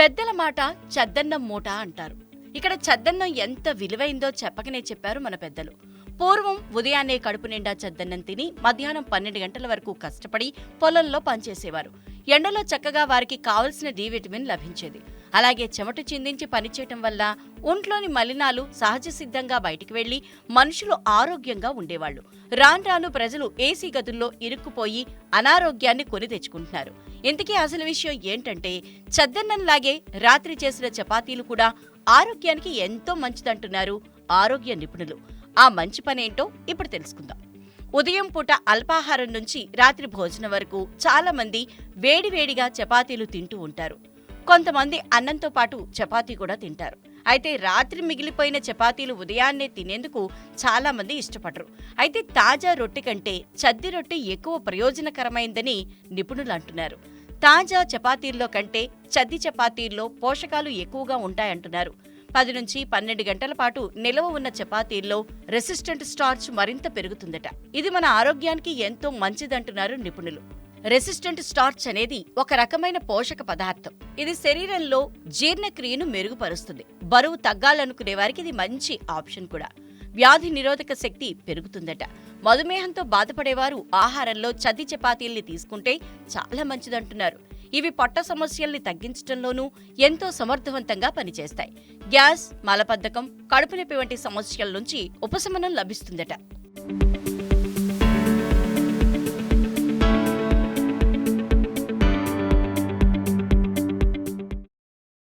పెద్దల మాట చద్దన్నం మూట అంటారు. ఇక్కడ చద్దన్నం ఎంత విలువైందో చెప్పకనే చెప్పారు మన పెద్దలు. పూర్వం ఉదయాన్నే కడుపు నిండా చద్దన్నం తిని మధ్యాహ్నం పన్నెండు గంటల వరకు కష్టపడి పొలంలో పనిచేసేవారు. ఎండలో చక్కగా వారికి కావలసిన డి విటమిన్ లభించేది. అలాగే చెమట చిందించి పనిచేయటం వల్ల ఒంట్లోని మలినాలు సహజ సిద్ధంగా బయటికి వెళ్ళి మనుషులు ఆరోగ్యంగా ఉండేవాళ్ళు రాను రాను ప్రజలు ఏసీ గదుల్లో ఇరుక్కుపోయి అనారోగ్యాన్ని కొని తెచ్చుకుంటున్నారు. ఇంతకీ అసలు విషయం ఏంటంటే చద్దన్నంలాగే రాత్రి చేసిన చపాతీలు కూడా ఆరోగ్యానికి ఎంతో మంచిదంటున్నారు ఆరోగ్య నిపుణులు. ఆ మంచి పనేంటో ఇప్పుడు తెలుసుకుందాం. ఉదయం పూట అల్పాహారం నుంచి రాత్రి భోజనం వరకు చాలా మంది వేడివేడిగా చపాతీలు తింటూ ఉంటారు. కొంతమంది అన్నంతో పాటు చపాతీ కూడా తింటారు. అయితే రాత్రి మిగిలిపోయిన చపాతీలు ఉదయాన్నే తినేందుకు చాలా మంది ఇష్టపడరు. అయితే తాజా రొట్టె కంటే చద్ది రొట్టె ఎక్కువ ప్రయోజనకరమైందని నిపుణులు అంటున్నారు. తాజా చపాతీల్లో కంటే చద్ది చపాతీల్లో పోషకాలు ఎక్కువగా ఉంటాయంటున్నారు. పది నుంచి పన్నెండు గంటల పాటు నిలవ ఉన్న చపాతీల్లో రెసిస్టెంట్ స్టార్చ్ మరింత పెరుగుతుందట. ఇది మన ఆరోగ్యానికి ఎంతో మంచిదంటున్నారు నిపుణులు. రెసిస్టెంట్ స్టార్చ్ అనేది ఒక రకమైన పోషక పదార్థం. ఇది శరీరంలో జీర్ణక్రియను మెరుగుపరుస్తుంది. బరువు తగ్గాలనుకునే వారికి ఇది మంచి ఆప్షన్ కూడా. వ్యాధి నిరోధక శక్తి పెరుగుతుందట. మధుమేహంతో బాధపడేవారు ఆహారంలో చద్ది చపాతీల్ని తీసుకుంటే చాలా మంచిదంటున్నారు. ఇవి పొట్ట సమస్యల్ని తగ్గించడంలోనూ ఎంతో సమర్థవంతంగా పనిచేస్తాయి. గ్యాస్ మలబద్ధకం కడుపు నొప్పి వంటి సమస్యల నుంచి ఉపశమనం లభిస్తుందట.